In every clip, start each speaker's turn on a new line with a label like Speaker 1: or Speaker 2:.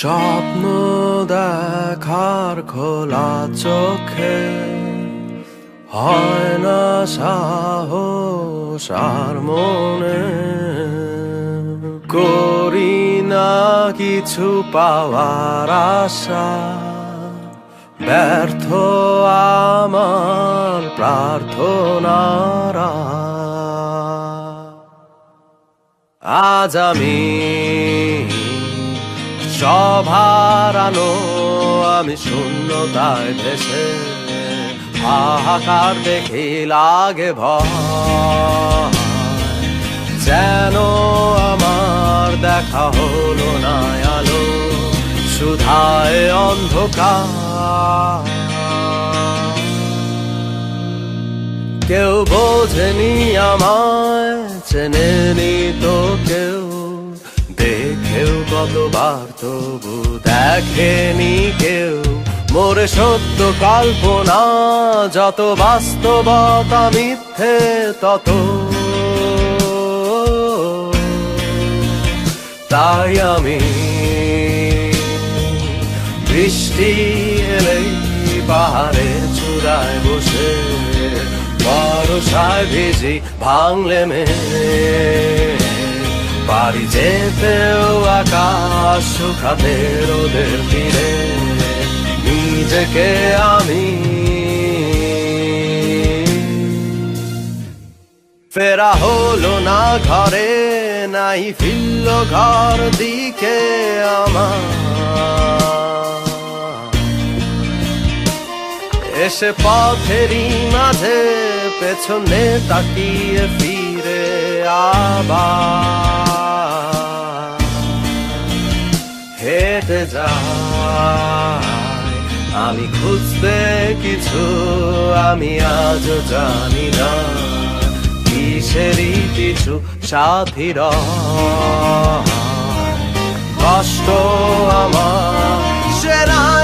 Speaker 1: স্বপ্ন দেখার খোলা চোখে হয় না সাহস আর মনে। করি না কিছু পাওয়ার আশা। ব্যর্থ আমার প্রার্থনারা আজ আমি সভারানো আমি শূন্যতায় ভেসে হাহাকার দেখি লাগে ভয়। যেন আমার দেখা হলো না আলো, সুধায় অন্ধকার। কেউ বোঝেনি আমায়, চেনেনি তো কেউ। কতবার তবু দেখেনি কেউ। মোরে সত্য কল্পনা, যত বাস্তবতা মিথ্যে, তত। তাই আমি বৃষ্টি এলেই পাহাড়ের চূড়ায় বসে বরসায় ভিজি ভাঙলে মে বাড়ি যেতেও আকাশ শুকাতে রোদের তীরে, নিজেকে আমি। ফেরা হলো না ঘরে, নাই ফিরল ঘর দিকে আমার। এসে পথেরই মাঝে পেছনে তাকিয়ে ফিরে আবার। হেঁটে যায় আমি খুঁজতে কিছু আমি আজ জানি না। কিসেরই কিছু সাথীর কষ্ট আমার সেরায়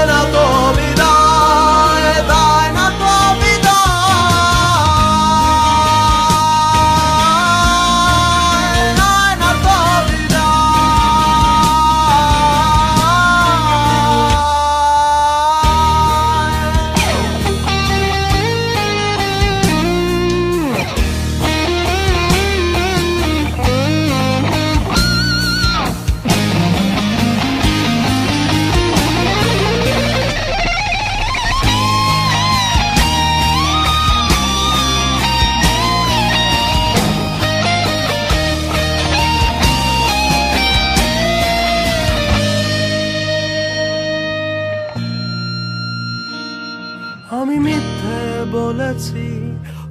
Speaker 1: আমি মিথ্যে বলেছি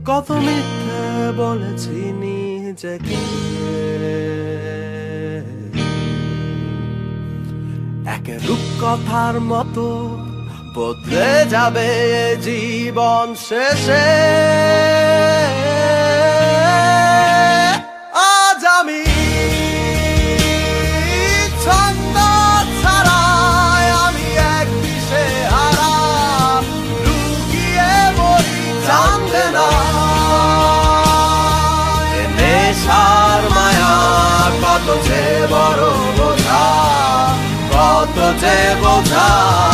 Speaker 1: কত মিথ্যে বলেছি নিজেকে। এক রূপকথার মতো বদলে যাবে জীবন শেষে। terra voltar.